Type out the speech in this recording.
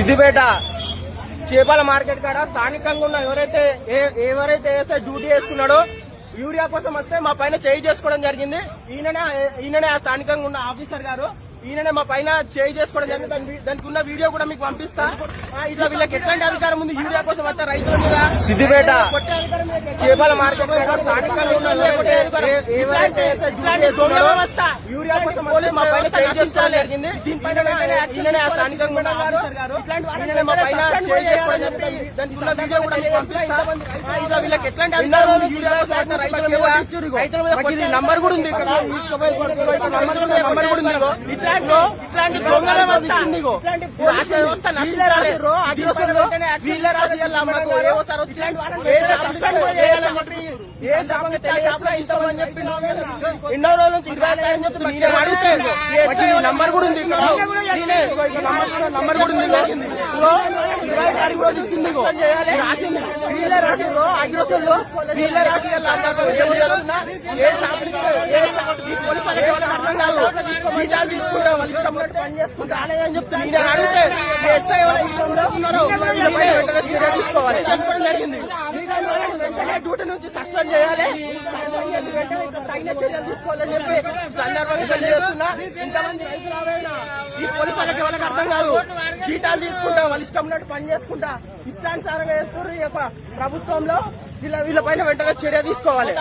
సిద్దిపేట చేపల మార్కెట్ కాడ స్థానికంగా ఉన్న ఎవరైతే ఎవరైతే ఏసై డ్యూటీ చేస్తున్నాడో యూరియా కోసం వస్తే మా పైన చేయి చేసుకోవడం జరిగింది. ఈయననే ఈయననే ఆ స్థానికంగా ఉన్న ఆఫీసర్ గారు ఈయననే మా పైన చేయి చేసుకోవడం జరిగింది. దానికి ఉన్న వీడియో కూడా మీకు పంపిస్తా. ఇట్లా వీళ్ళకి ఎట్లాంటి అధికారం ఉంది? యూరియా కోసం వస్తే రైతుల మీద. సిద్దిపేట చేపల మార్కెట్ యూరియా కోసం వస్తే మా పైన చేయి చేసుకోవడం జరిగింది. దీనిపైన స్థానికంగా మా పైన చేయి చేసుకోవడం జరిగింది. దానికి ఉన్న వీడియో కూడా మీకు పంపిస్తా. ఇట్లా వీళ్ళకి ఎట్లాంటి అధికారం ఉంది? యూరియా కోసం వస్తే రైతుల మీద. నంబర్ కూడా ఉంది నంబర్ కూడా ఉంది. ఇట్లాంటి ఇట్లాంటి దొంగల ఇగో. రాష్ట్ర వ్యవస్థ వీళ్ళ రాజకీయాలు అమ్మకు ఏ ఇస్తామని చెప్పి ఎన్నో రోజుల నుంచి ఇరవై ఐదు నుంచి నేను నంబర్ కూడా ఉంది. నంబర్ కూడా- ఉంది. తారీఖు రోజు ఇచ్చింది. రాసింది. వీళ్ళే రాసిండ్రు వీళ్ళ కాదు. జీతాలు తీసుకుంటాం. వాళ్ళు ఇష్టం ఉన్నట్టు పని చేసుకుంటా అని చెప్తే నేను అడిగితే ఈ ఎస్ఐ ఎవరు ఇక్కడ ఉండే ఉన్నారో వీళ్ళపై వెంటనే చర్య తీసుకోవాలి. తీసుకోవడం జరిగింది వెంటనే డ్యూటీ నుంచి సస్పెండ్ చేయాలి. తగిన చర్యలు తీసుకోవాలని చెప్పి సందర్భంగా చేస్తున్నా ఇంతమంది రైతులు ఆవేదన. ఈ పోలీసు వాళ్ళకి ఎవరికి అర్థం కాదు. జీతాలు తీసుకుంటా వాళ్ళు ఇష్టం ఉన్నట్టు పని చేసుకుంటా ఇష్టానుసారంగా చేస్తున్నారు ఈ యొక్క ప్రభుత్వంలో. వీళ్ళ వీళ్ళ పైన వెంటనే చర్య తీసుకోవాలి.